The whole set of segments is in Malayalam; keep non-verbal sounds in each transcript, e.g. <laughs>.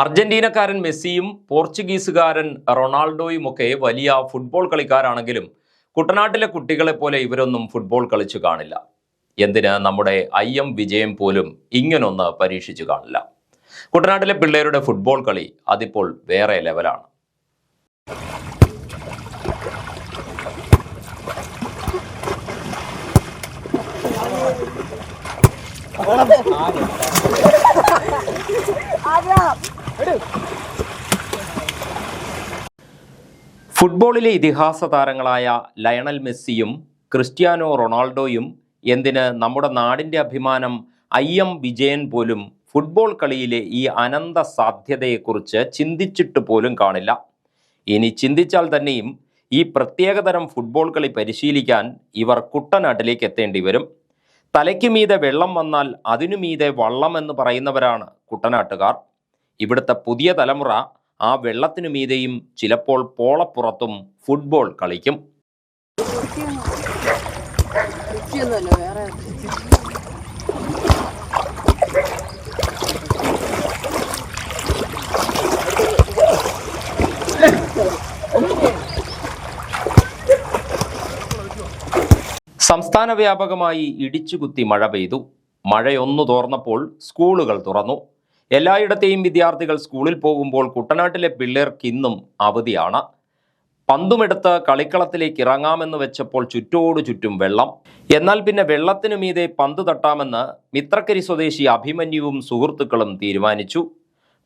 അർജന്റീനക്കാരൻ മെസ്സിയും പോർച്ചുഗീസുകാരൻ റൊണാൾഡോയുമൊക്കെ വലിയ ഫുട്ബോൾ കളിക്കാരാണെങ്കിലും കുട്ടനാട്ടിലെ കുട്ടികളെ പോലെ ഇവരൊന്നും ഫുട്ബോൾ കളിച്ചു കാണില്ല. എന്തിന്? നമ്മുടെ ഐ എം വിജയം പോലും ഇങ്ങനൊന്ന് പരീക്ഷിച്ചു കാണില്ല. കുട്ടനാട്ടിലെ പിള്ളേരുടെ ഫുട്ബോൾ കളി അതിപ്പോൾ വേറെ ലെവലാണ്. ഫുട്ബോളിലെ ഇതിഹാസ താരങ്ങളായ ലയണൽ മെസ്സിയും ക്രിസ്ത്യാനോ റൊണാൾഡോയും എന്തിന് നമ്മുടെ നാടിന്റെ അഭിമാനം ഐ എം വിജയൻ പോലും ഫുട്ബോൾ കളിയിലെ ഈ അനന്ത സാധ്യതയെക്കുറിച്ച് ചിന്തിച്ചിട്ട് പോലും കാണില്ല. ഇനി ചിന്തിച്ചാൽ തന്നെയും ഈ പ്രത്യേകതരം ഫുട്ബോൾ കളി പരിശീലിക്കാൻ ഇവർ കുട്ടനാട്ടിലേക്ക് എത്തേണ്ടി വരും. തലയ്ക്ക് മീതെ വെള്ളം വന്നാൽ അതിനു മീതെ വള്ളം എന്ന് പറയുന്നവരാണ് കുട്ടനാട്ടുകാർ. ഇവിടുത്തെ പുതിയ തലമുറ ആ വെള്ളത്തിനു മീതെയും ചിലപ്പോൾ പോളപ്പുറത്തും ഫുട്ബോൾ കളിക്കും. സംസ്ഥാന വ്യാപകമായി ഇടിച്ചുകുത്തി മഴ പെയ്തു. മഴയൊന്നു തോർന്നപ്പോൾ സ്കൂളുകൾ തുറന്നു. എല്ലായിടത്തെയും വിദ്യാർത്ഥികൾ സ്കൂളിൽ പോകുമ്പോൾ കുട്ടനാട്ടിലെ പിള്ളേർക്ക് ഇന്നും അവധിയാണ്. പന്തുമെടുത്ത് കളിക്കളത്തിലേക്ക് ഇറങ്ങാമെന്ന് വെച്ചപ്പോൾ ചുറ്റോടു ചുറ്റും വെള്ളം. എന്നാൽ പിന്നെ വെള്ളത്തിനു മീതെ പന്ത് തട്ടാമെന്ന് മിത്രക്കരി സ്വദേശി അഭിമന്യുവും സുഹൃത്തുക്കളും തീരുമാനിച്ചു.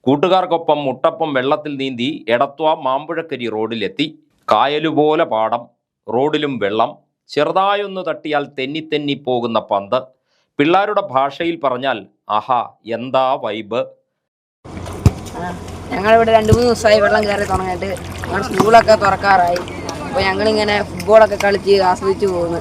കൂട്ടുകാർക്കൊപ്പം മുട്ടപ്പം വെള്ളത്തിൽ നീന്തി എടത്വ മാമ്പുഴക്കരി റോഡിലെത്തി. കായലുപോലെ പാടം റോഡിലും വെള്ളം. ചെറുതായൊന്ന് തട്ടിയാൽ തെന്നി തെന്നി പോകുന്ന പന്ത്. പിള്ളാരുടെ ഭാഷയിൽ പറഞ്ഞാൽ ആഹാ എന്താ വൈബ്? ഞങ്ങളിവിടെ രണ്ട് മൂന്ന് ദിവസമായി വെള്ളം കയറി തുടങ്ങിയിട്ട് ഞങ്ങളുടെ സ്കൂളൊക്കെ തുറക്കാറായി. അപ്പോൾ ഞങ്ങളിങ്ങനെ ഫുട്ബോളൊക്കെ കളിച്ച് ആസ്വദിച്ചു പോകുന്നു.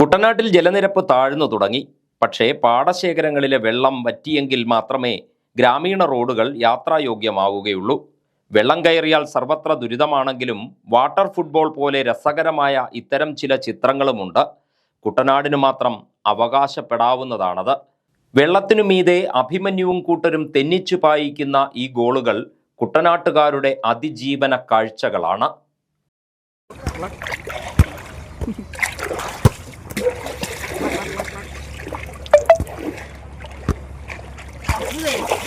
കുട്ടനാട്ടിൽ ജലനിരപ്പ് താഴ്ന്നു തുടങ്ങി. പക്ഷേ പാടശേഖരങ്ങളിലെ വെള്ളം വറ്റിയെങ്കിൽ മാത്രമേ ഗ്രാമീണ റോഡുകൾ യാത്രായോഗ്യമാവുകയുള്ളൂ. വെള്ളം കയറിയാൽ സർവത്ര ദുരിതമാണെങ്കിലും വാട്ടർ ഫുട്ബോൾ പോലെ രസകരമായ ഇത്തരം ചില ചിത്രങ്ങളുമുണ്ട്. കുട്ടനാടിന് മാത്രം അവകാശപ്പെടാവുന്നതാണത്. വെള്ളത്തിനു മീതെ അഭിമന്യുവും കൂട്ടരും തെന്നിച്ചു പായിക്കുന്ന ഈ ഗോളുകൾ കുട്ടനാട്ടുകാരുടെ അതിജീവന കാഴ്ചകളാണ്. <laughs>